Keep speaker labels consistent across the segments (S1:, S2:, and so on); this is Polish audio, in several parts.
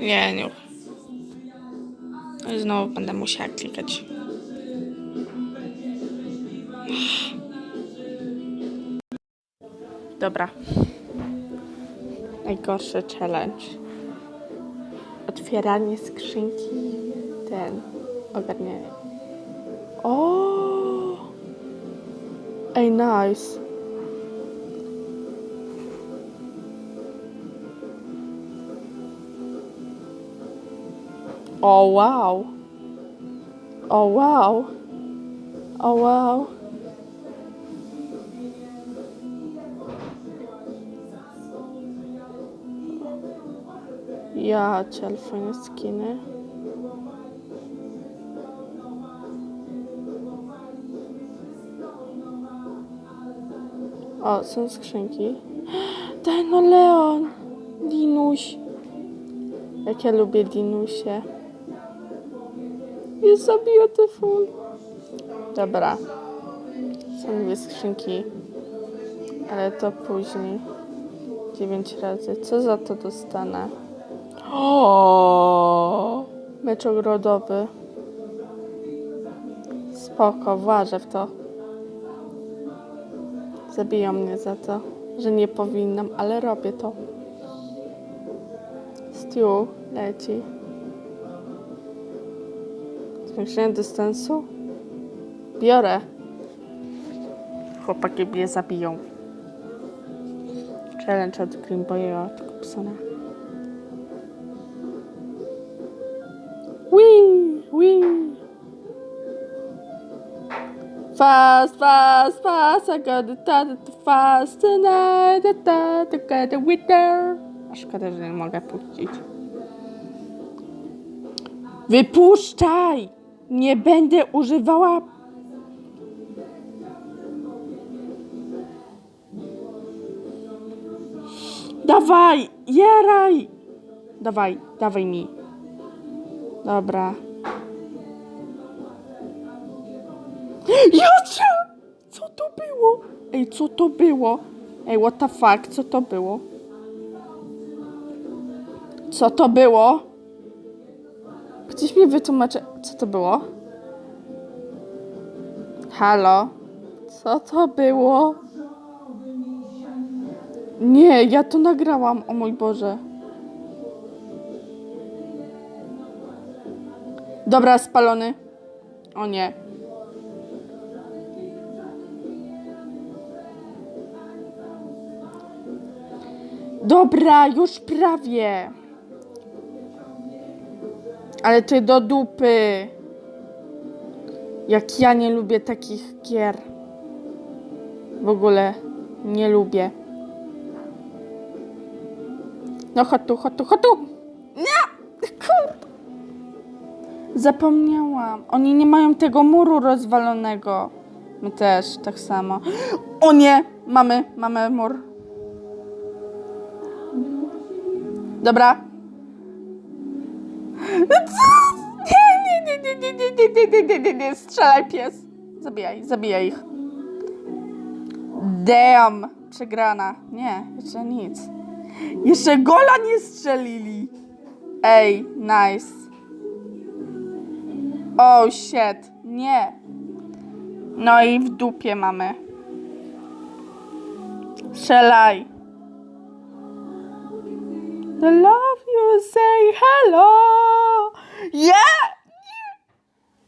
S1: Nie, nie. Znowu będę musiała klikać. Dobra. Najgorszy challenge. Otwieranie skrzynki. Ten. Ogarnianie. O! Ej, nice. O, wow. O, wow. O, wow. Ja, cię, ale fajne skiny. O, są skrzynki. Dino Leon! Dinuś. Jak ja lubię Dinusie. Jest so beautiful. Dobra. Są dwie skrzynki. Ale to później. Dziewięć razy. Co za to dostanę? O! Mecz ogrodowy. Spoko, włażę w to. Zabiją mnie za to, że nie powinnam, ale robię to. Stew leci. Zwiększenie dystansu? Biorę. Chłopaki mnie zabiją. Challenge od Greenboya od Kupsona. Wee! Wee! Fast, fast, fast, I got done it fast tonight, da, da, get the winner. A szkoda, że nie mogę puścić. Wypuszczaj! Nie będę używała. Dawaj, jaraj! Dawaj, dawaj mi. Dobra. Jacie! Co to było? Ej, co to było? Ej, what the fuck, co to było? Co to było? Ktoś mi wytłumaczy, co to było? Halo? Co to było? Nie, ja to nagrałam, o mój Boże. Dobra, spalony. O nie. Dobra, już prawie. Ale ty do dupy. Jak ja nie lubię takich gier. W ogóle nie lubię. No chodź tu, chodź tu, chodź tu. Nie! Zapomniałam. Oni nie mają tego muru rozwalonego. My też tak samo. O nie! Mamy, mamy mur. Dobra. Strzelaj pies. Zabijaj, zabijaj ich. Damn, przegrana. Nie, jeszcze nic. Jeszcze gola nie strzelili. Ej, nice. Oh shit, nie. No i w dupie mamy. Strzelaj. The love you say hello. Yeah!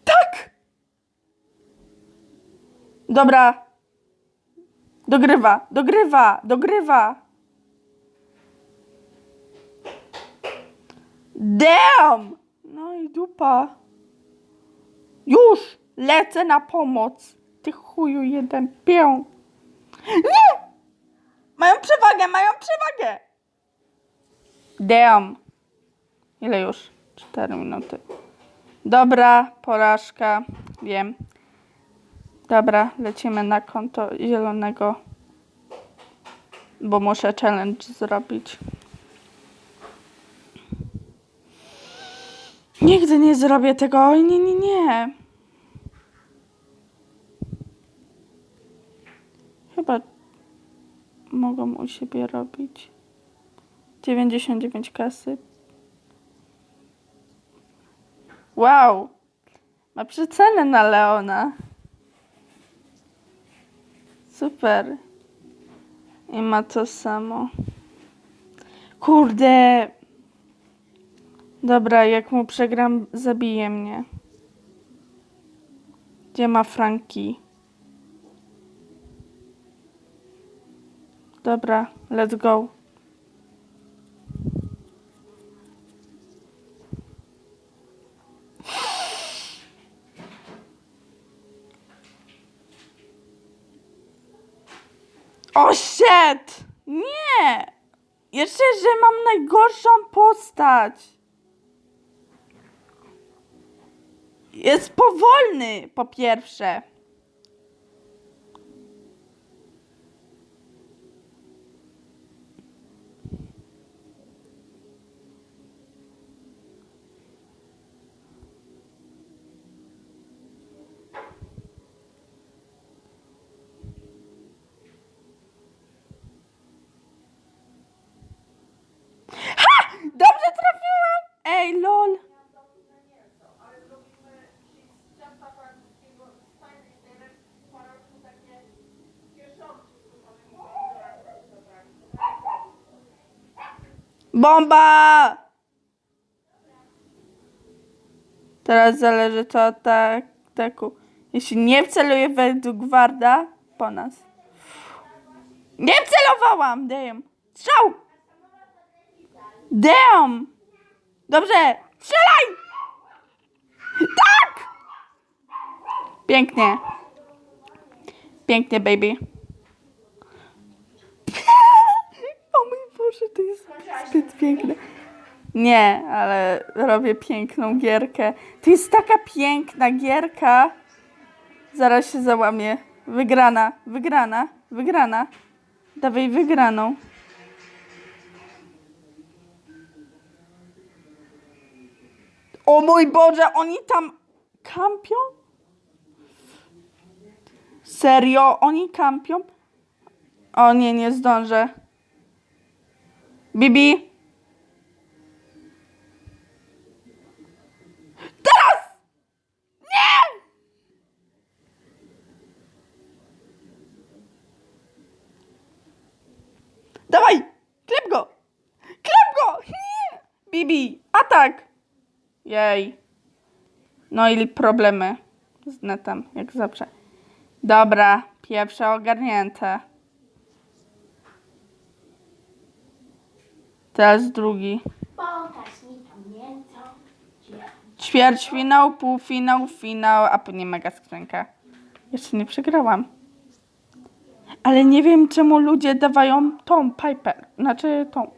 S1: Tak! Dobra. Dogrywa, dogrywa, dogrywa. Damn! No i dupa. Już! Lecę na pomoc. Ty chuju jeden pię. Nie! Mają przewagę, mają przewagę. Damn. Ile już? Cztery minuty. Dobra, porażka. Wiem. Dobra, lecimy na konto zielonego. Bo muszę challenge zrobić. Nigdy nie zrobię tego. Oj, nie, nie, nie. Chyba mogą u siebie robić. 99 kasy. Wow. Ma przecenę na Leona. Super. I ma to samo. Kurde. Dobra, jak mu przegram, zabije mnie. Gdzie ma Franki? Dobra, let's go. O shit! Nie! Jeszcze, że mam najgorszą postać. Jest powolny, po pierwsze. Ha! Dobrze trafiłam! Ej, lol. Bomba! Teraz zależy to od tak, taku. Jeśli nie wceluję według Warda, po nas. Nie wcelowałam! Damn. Strzał! Damn! Dobrze! Strzelaj! Tak! Pięknie. Pięknie, baby. O mój Boże, to jest zbyt piękne. Nie, ale robię piękną gierkę. To jest taka piękna gierka. Zaraz się załamie. Wygrana, wygrana, wygrana. Dawaj wygraną. O mój Boże, oni tam kampią? Serio? Oni kampią? O nie, nie zdążę. Bibi? Teraz! Nie! Dawaj! Klep go! Klep go! Nie! Bibi, atak! Jej. No i problemy z netem, jak zawsze. Dobra, pierwsze ogarnięte. Teraz drugi.
S2: Pokaż mi tam mięso.
S1: Ćwierćfinał, półfinał, finał, a później mega skrzynka. Jeszcze nie przegrałam. Ale nie wiem, czemu ludzie dawają tą Piper. Znaczy tą.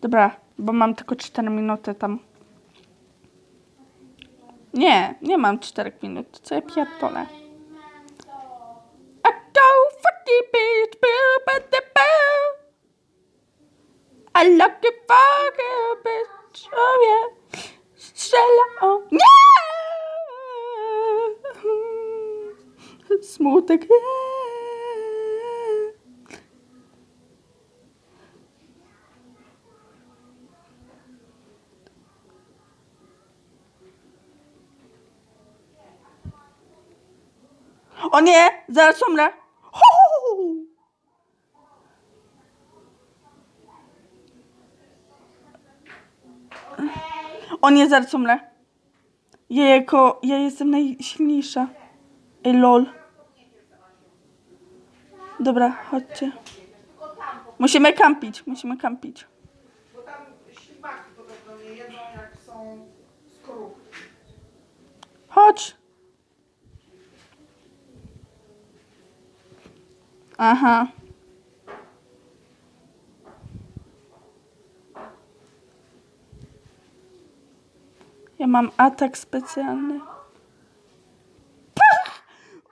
S1: Dobra, bo mam tylko 4 minuty tam. Nie, nie mam 4 minut. Co ja pierdolę? I go fucking bitch, but the. I like it fucking bitch, oh yeah. Strzela, o nie! Smutek. O nie, zaraz umrę. O nie, zaraz umrę. Jejko, ja jestem najsilniejsza. Ej, lol. Dobra, chodźcie. Musimy kampić, musimy kampić.
S3: Bo tam ślimaki podobno nie jedzą, jak są skorupki.
S1: Chodź. Aha. Ja mam atak specjalny. Pach!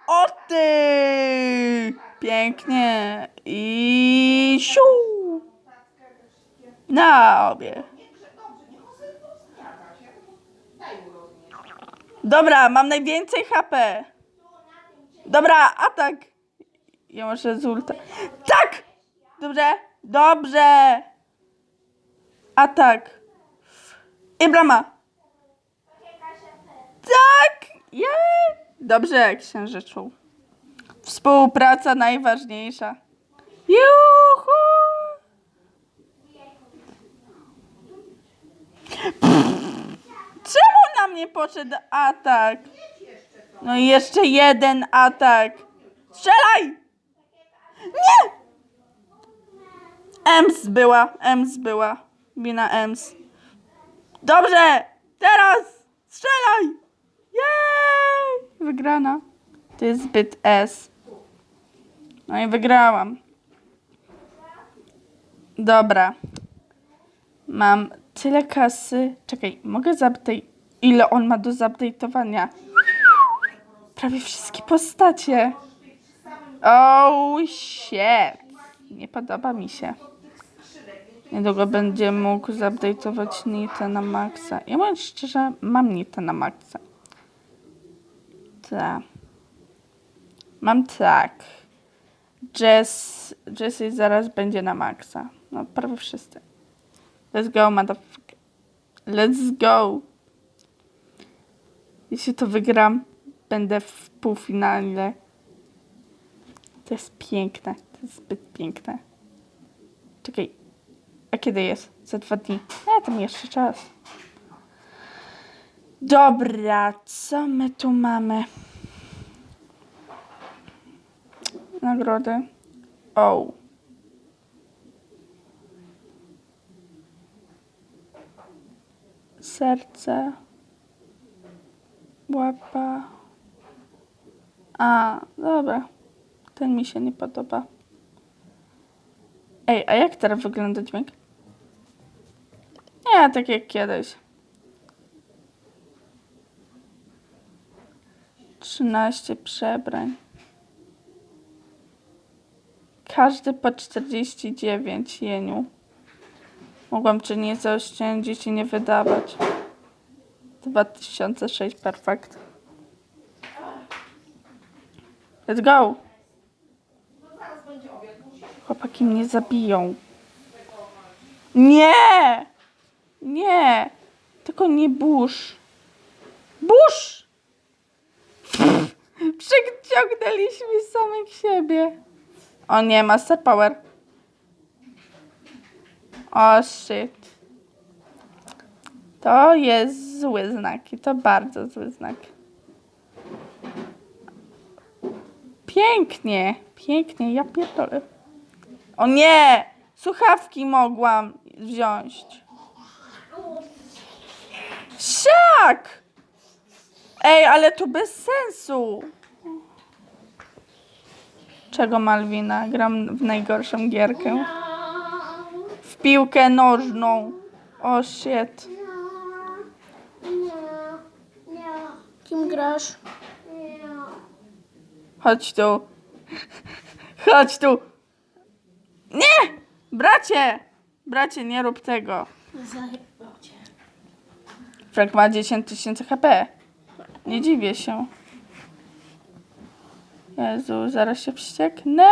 S1: O ty! Pięknie. I siu! Na obie. Dobra, mam najwięcej HP. Dobra, atak. Ja muszę z ulta. Tak! Dobrze, dobrze. Atak. I brama. Tak! Jej! Dobrze, księżyczu. Współpraca najważniejsza. Juhu! Czemu na mnie poszedł atak? No i jeszcze jeden atak. Strzelaj! Nie! Ems była, Ems była. Wina Ems. Dobrze! Teraz! Strzelaj! Wygrana. To jest zbyt S. No i wygrałam. Dobra. Mam tyle kasy. Czekaj, mogę zapytać, ile on ma do zaupdate'owania? Prawie wszystkie postacie. Oh shit. Nie podoba mi się. Niedługo będzie mógł zaupdate'ować Nita na maksa. Ja mówiąc szczerze, mam Nita na maksa. Tak. Mam tak. Jess, Jessie zaraz będzie na maksa. No prawie wszyscy. Let's go, motherfucker. Let's go. Jeśli to wygram, będę w półfinale. To jest piękne. To jest zbyt piękne. Czekaj. A kiedy jest? Za dwa dni. E, tam jeszcze czas. Dobra, co my tu mamy? Nagrody. O. Serce. Łapa. A, dobra. Ten mi się nie podoba. Ej, a jak teraz wygląda dźwięk? Nie, tak jak kiedyś. 13 przebrań. Każdy po 49 jeniu. Mogłam czy nie zaoszczędzić i nie wydawać. 2006 perfekt. Let's go! Chłopaki mnie zabiją. Nie! Nie! Tylko nie burz. Burz! Przeciągnęliśmy samych siebie. O nie, Master Power. O shit. To jest zły znak i to bardzo zły znak. Pięknie, pięknie, ja pierdolę. O nie! Słuchawki mogłam wziąć. Siak! Ej, ale to bez sensu. Czego Malwina? Gram w najgorszą gierkę. W piłkę nożną. O shit.
S2: Kim grasz?
S1: Chodź tu. Chodź tu. Nie! Bracie! Bracie, nie rób tego.
S2: Zajebał cię.
S1: Frank ma 10 tysięcy HP. Nie dziwię się. Jezu, zaraz się wścieknę.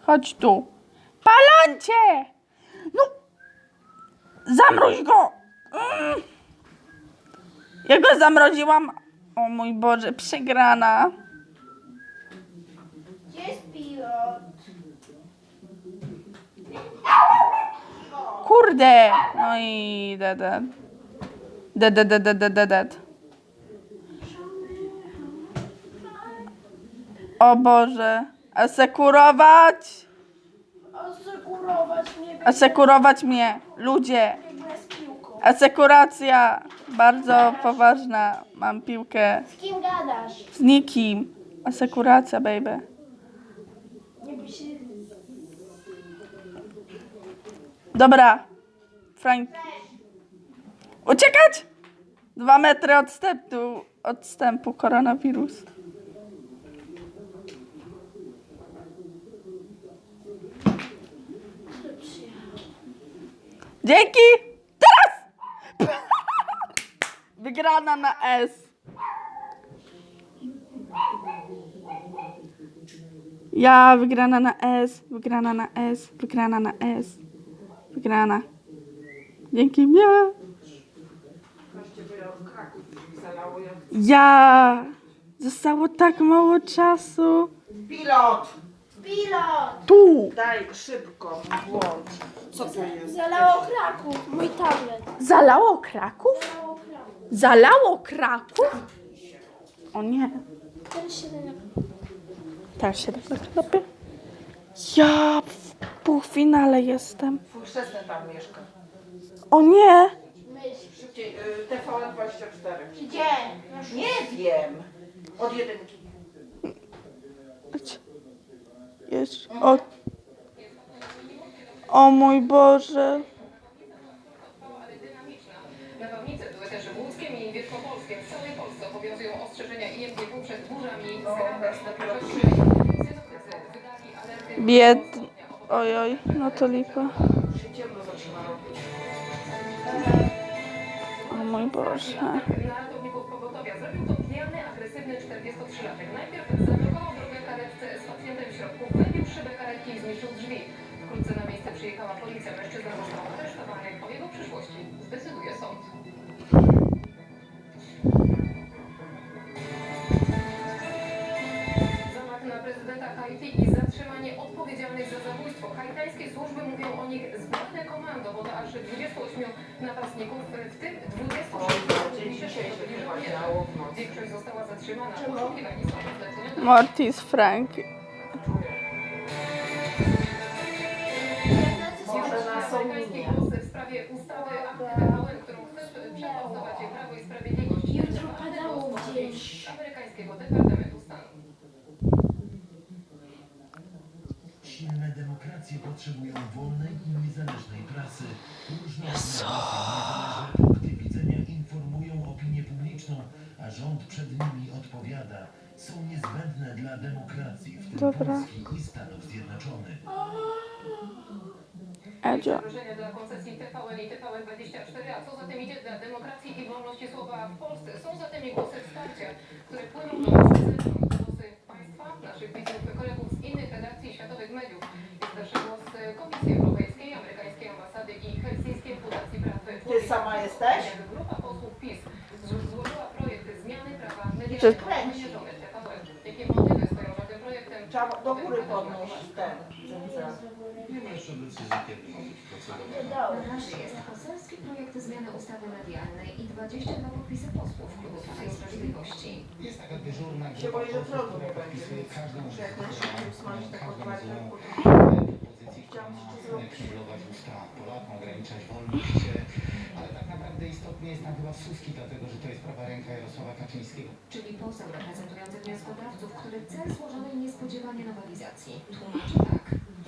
S1: Chodź tu. Palancie! No! Zamroź go! Mm. Ja go zamroziłam. O mój Boże, przegrana.
S2: Gdzie jest pilot?
S1: Kurde! No i dead. Dead, dead, dead, dead, dead, dead, dead. O Boże. Asekurować!
S2: Asekurować mnie,
S1: Asekurować mnie. Ludzie.
S2: biegnę z piłką.
S1: Asekuracja. Bardzo poważna. Mam piłkę.
S2: Z kim gadasz?
S1: Z nikim. Asekuracja, baby.
S2: Się.
S1: Dobra. Frank. Uciekać! Dwa metry odstępu. Odstępu koronawirus. Dzięki! Teraz! Wygrana na S. Ja wygrana na S, wygrana na S, wygrana na S. Wygrana. Dzięki mnie.
S3: Patrzcie, bo ja Dopiero Kraków zalało jak
S1: Ja! Zostało tak mało czasu.
S3: Pilot!
S2: Pilot!
S1: Tu!
S3: Daj szybko, włącz. Co to jest?
S2: Zalało Kraków, mój tablet.
S1: Zalało Kraków?
S2: Zalało Kraków.
S1: Zalało Kraków? O nie.
S2: Ten się ten...
S1: Teraz się tak robię. Ja w półfinale jestem.
S3: Chrzestny tam mieszka.
S1: O nie!
S3: Szybciej, y, TVN 24.
S2: Gdzie?
S3: Nie wiem. Od jedynki.
S1: Jest. O. o mój Boże.
S4: Nawałnice były też w Łódzkiem i. W całej Polsce obowiązują ostrzeżenia IMGW przed burzami. Skarpet na przewyższenie. Synoptycy wydali alerty.
S1: Bied. Oj, oj, no to lipa.
S4: Zniszczył drzwi. Wkrótce na miejsce przyjechała policja. Mężczyzna został Większość została zatrzymana. Poszukiwani są
S1: Mortis Frank.
S3: Może na
S4: w sprawie ustawy którą chce przeforsować Prawo i Sprawiedliwość.
S2: Jutro padało gdzieś.
S4: Amerykańskiego Departamentu Stanu.
S5: Silne demokracje potrzebują wolnej i niezależnej prasy. Różnorodne niezależne punkty widzenia informują opinię publiczną, a rząd przed nimi odpowiada. Są niezbędne dla demokracji, w tym
S1: Dobra.
S5: Polski i Stanów Zjednoczonych.
S1: Edzio.
S4: Zagrożenia dla koncesji TVN i TVN24, a co za tym idzie dla demokracji i wolności słowa w Polsce. Są za tymi głosy wsparcia, które płyną do nas z zewnątrz. Głosy państwa, naszych widzów, kolegów z innych redakcji światowych mediów. Jest też głos Komisji Europejskiej, Amerykańskiej Ambasady i Helsińskiej Fundacji Praw Człowieka.
S3: sama jesteś?
S4: Grupa posłów PiS zł- złożyła tym projektem?
S3: Trzeba do góry podnieść ten.
S5: Nie ma jeszcze decyzji, kiedy ma być
S6: jest poselski projekt zmiany ustawy medialnej i 22 podpisy posłów Klubu Prawa i Sprawiedliwości.
S7: Jest taka dyżurna
S3: Się boję, że prądu
S7: posłów,
S3: nie będzie.
S7: podpisuje każdą
S3: jak taką
S7: każdą
S3: twarz.
S7: złą propozycji, która
S3: Chciałam jeszcze
S7: ma Polakom, ograniczać wolność, istotnie jest chyba Suski, dlatego że to jest prawa ręka Jarosława Kaczyńskiego.
S6: Czyli poseł reprezentujący wnioskodawców, który cel złożonej niespodziewanie nowelizacji tłumaczy tak.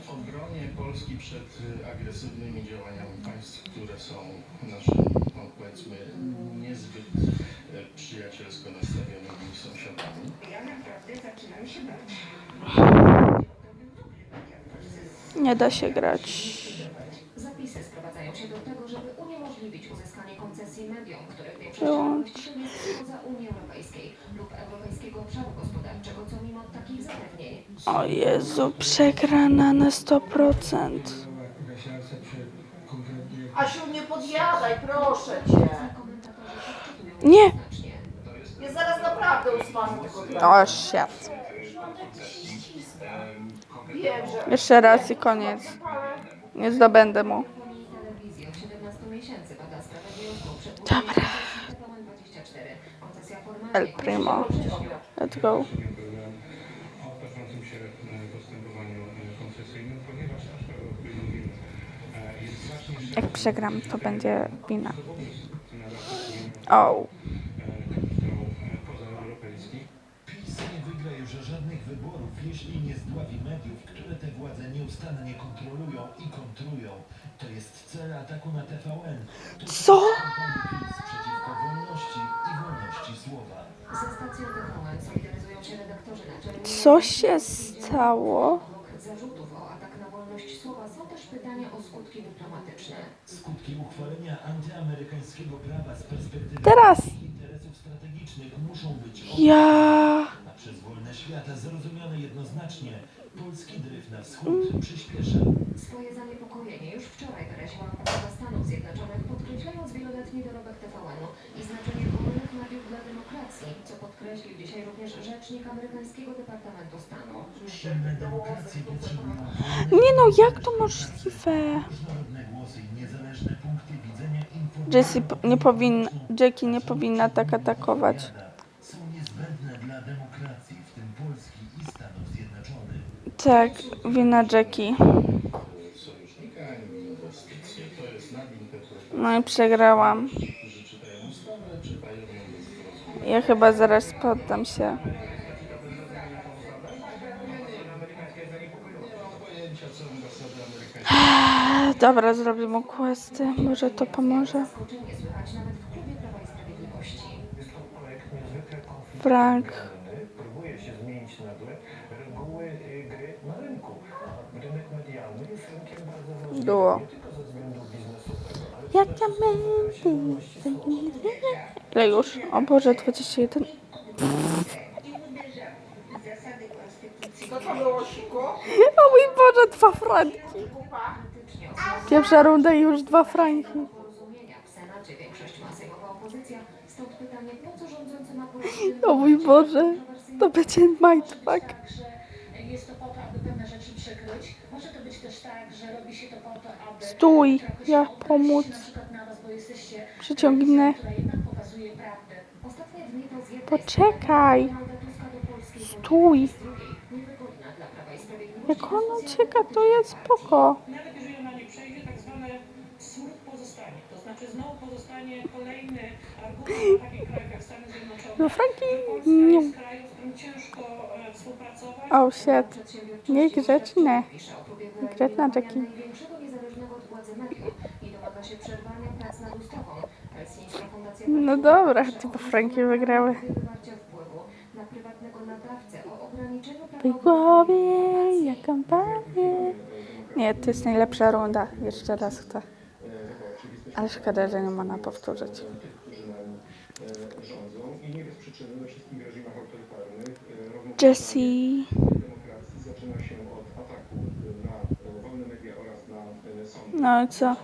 S8: W obronie Polski przed y, agresywnymi działaniami państw, które są naszymi, no powiedzmy, niezbyt y, przyjacielsko nastawionymi sąsiadami.
S6: Ja naprawdę zaczynam się bać.
S1: Nie da się grać.
S6: Zapewnień
S1: O Jezu, przegrana na 100%.
S3: Asiu, nie podjadaj, proszę cię.
S1: Nie.
S3: Ja zaraz naprawdę usmażę tego chleba.
S1: O.
S3: Wiem, że...
S1: Jeszcze raz i koniec. Nie zdobędę mu.
S6: Japonii
S1: El Primo. Let's go.
S9: jak
S1: przegram, to będzie wina.
S9: szerszy
S1: O.
S9: kapitał pozaeuropejski.
S5: PiS nie wygra już żadnych wyborów, jeśli nie zdławi mediów, które te władze nieustannie kontrolują i kontrują. To jest cel ataku na TVN.
S1: Co? Co się stało?
S6: Zarzutów o atak na wolność słowa są też pytania o skutki dyplomatyczne.
S5: Skutki uchwalenia antyamerykańskiego prawa z perspektywy
S1: Teraz.
S5: interesów strategicznych muszą być
S1: Ja.
S5: a przez wolne świata zrozumiane jednoznacznie. Polski dryf na wschód przyspiesza.
S6: Swoje zaniepokojenie już wczoraj wyraziła połowa Stanów Zjednoczonych, podkreślając wieloletni dorobek TVN-u i znaczenie podkreślił dzisiaj również rzecznik amerykańskiego Departamentu Stanu.
S5: Silne demokracje potrzebują
S1: Nie no, jak to możliwe?
S5: różnorodne głosy i niezależne punkty widzenia
S1: Jessie nie powinna, Jackie nie powinna tak atakować.
S5: W tym Polski i Stanów Zjednoczonych.
S1: Tak, wina Jackie.
S8: sojusznika, ani inwestycje. To jest nadinterpretacja.
S1: No i przegrałam.
S8: Ci, którzy czytają ustawę, czytają ją bez zrozumienia.
S1: Ja chyba zaraz poddam się. Dobra, zrobię mu questy. Może to pomoże.
S6: Zaskoczenie słychać nawet w klubie Prawa i Sprawiedliwości.
S7: Jest to projekt niezwykle
S1: Frank.
S7: konfliktowy. Próbuje się zmienić nagle reguły y, gry na rynku. A rynek medialny jest rynkiem bardzo ważnym.
S1: Było. Jak ja Ile już? O Boże, 21.
S3: Co to było, Siku?
S1: O mój Boże, dwa franki. Pierwsza runda i już dwa franki. O mój Boże, to będzie mindfuck.
S10: jest to po to, aby pewne rzeczy przykryć.
S1: Stój,
S10: trochę się
S1: ja pomóc.
S10: na przykład na was, bo jesteście
S1: Przyciągnę.
S10: telewizją, która jednak pokazuje prawdę.
S6: Ostatnie dni to z jednej
S1: Poczekaj. Stój. Jak ona ucieka, to jest spoko.
S10: Nawet jeżeli ona nie przejdzie, tak zwane smród pozostanie. To znaczy znowu pozostanie kolejny argument w takich krajach jak Stany Zjednoczone.
S1: No Franki,
S10: Polska
S1: nie.
S10: z którym ciężko e, współpracować.
S1: Oh shit. Niegrzeczne.
S6: wyeliminowania
S1: Jackie. No dobra, po
S6: o
S1: Franki wygrały.
S6: wywarcia wpływu na prywatnego nadawcę, o ograniczeniu prawa
S1: W tej głowie, jak kampanię. Nie, to jest najlepsza runda. Jeszcze raz chcę. Ale szkoda, że nie można powtórzyć.
S9: rządzą i nie bez przyczyny we wszystkich reżimach autorytarnych równowaga
S1: Jessie.
S9: demokracji zaczyna się od ataku na wolne media oraz na sądy.
S1: No i co?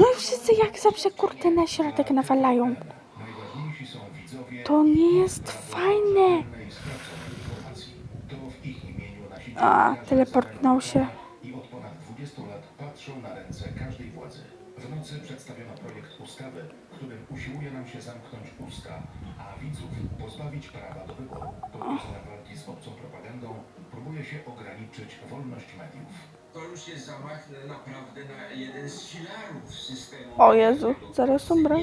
S1: No i wszyscy jak zawsze kurde na środek nawalają. To nie jest fajne. A, teleportnął się.
S5: i od ponad 20 lat patrzą na ręce każdej władzy. W nocy przedstawiono projekt ustawy, którym usiłuje nam się zamknąć usta, a widzów pozbawić prawa do wyboru. Podpisana walki z obcą propagandą próbuje się ograniczyć wolność mediów.
S11: To już jest zamach naprawdę na jeden z filarów systemu.
S1: O Jezu, zaraz umrę.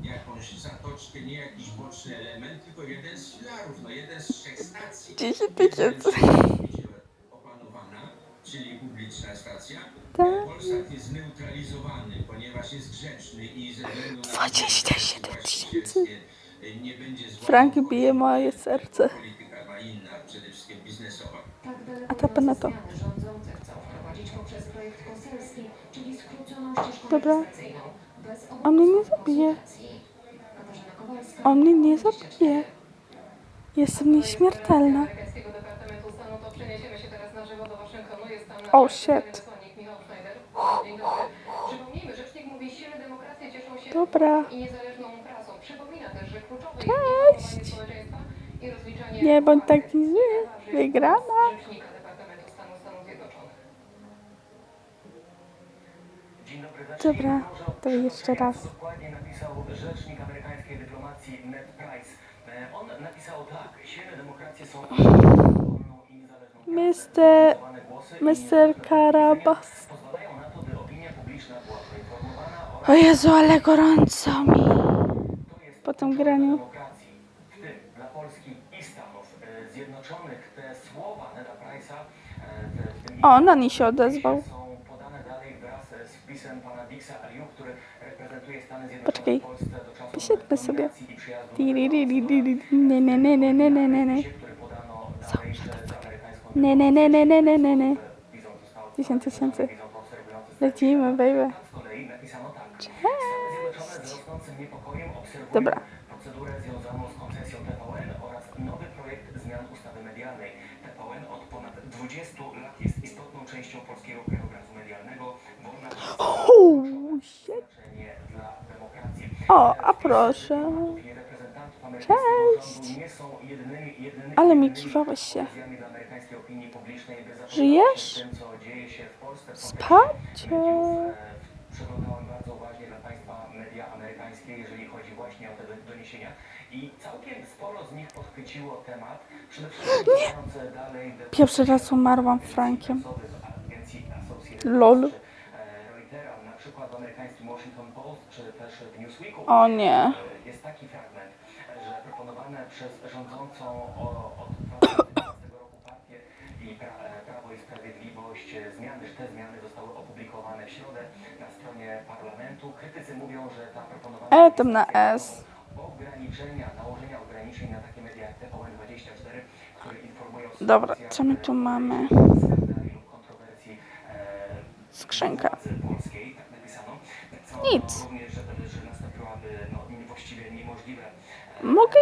S11: Nie jakąś zatoczkę, nie jakiś boczny element, tylko jeden z filarów, no jeden z trzech stacji.
S1: 10 tysięcy.
S11: Opanowana, czyli publiczna stacja.
S1: Tak.
S11: Polsat jest zneutralizowany, ponieważ jest grzeczny i ze względu na
S1: 27 tysięcy.
S11: Nie będzie złamał
S1: Frank bije moje serce.
S11: Polityka ma inna, przede wszystkim biznesowa.
S6: Tak
S1: A ta pana to.
S6: zmiany rządzące chcą wprowadzić poprzez projekt poselski, czyli skróconą ścieżką
S1: Dobra. On mnie nie zabije. On mnie nie
S6: 24.
S1: zabije. Jestem nieśmiertelna. Oh, shit.
S4: wysłannik
S1: Cześć. Nie bądź taki zły. Wygrana. Dobra, to jeszcze raz.
S12: Rzecznik amerykańskiej dyplomacji Ned Price. E, On napisał tak, silne demokracje są
S1: Mr.
S12: niezależne
S1: Karabas. O Jezu, ale gorąco mi. Po tym graniu.
S12: dla demokracji, w tym dla Polski i Stanów e, Zjednoczonych. Te słowa Neda Price'a e, w- w tym
S1: O, Nani się odezwał.
S12: są podane dalej wraz z wpisem pana Dixa Aliu, który reprezentuje Stany Zjednoczone
S1: Poczekaj.
S12: w Polsce do czasu
S1: Posiedźmy sobie.
S12: nominacji i przyjazdu
S1: Tiriririririri. Nie, nie, nie, nie, nie, nie, nie, nie.
S12: który podano dalej, że z amerykańską
S1: Nie, nie, nie, nie, nie, nie, nie, nie.
S12: wizą zostało
S1: 10 tysięcy. Lecimy, baby.
S12: Z kolei napisano tak. Stany Zjednoczone z rosnącym niepokojem obserwują
S1: Dobra.
S12: procedurę związaną z koncesją TVN oraz nowy projekt zmian ustawy medialnej. TVN od ponad 20 lat jest istotną częścią polskiego krajobrazu medialnego. Znaczenie dla demokracji.
S1: O, a proszę.
S12: Nie jedynymi,
S1: Ale mi kiwałeś się. Żyjesz?
S12: mediów. E, Przeglądałem bardzo uważnie dla Państwa media amerykańskie, jeżeli chodzi właśnie o te doniesienia. I całkiem sporo z nich podchwyciło temat, przede wszystkim idące dalej
S1: Pierwszy raz umarłam Frankiem. Lol. O nie.
S12: Jest taki fragment, że proponowane przez rządzącą od 2015 roku partię i pra, Prawo i Sprawiedliwość zmiany, że te zmiany zostały opublikowane w środę na stronie parlamentu. Krytycy mówią, że ta proponowana
S1: E, tam na S.
S12: ograniczenia, nałożenia ograniczeń na takie media jak TVN24, które informują
S1: Dobra, co my tu mamy?
S12: skandali lub kontrowersji e,
S1: Skrzynka.
S12: władzy polskiej, tak napisano, co
S1: Nic.
S12: również, że, że nastąpiłaby no, właściwie niemożliwe e,
S1: Mogę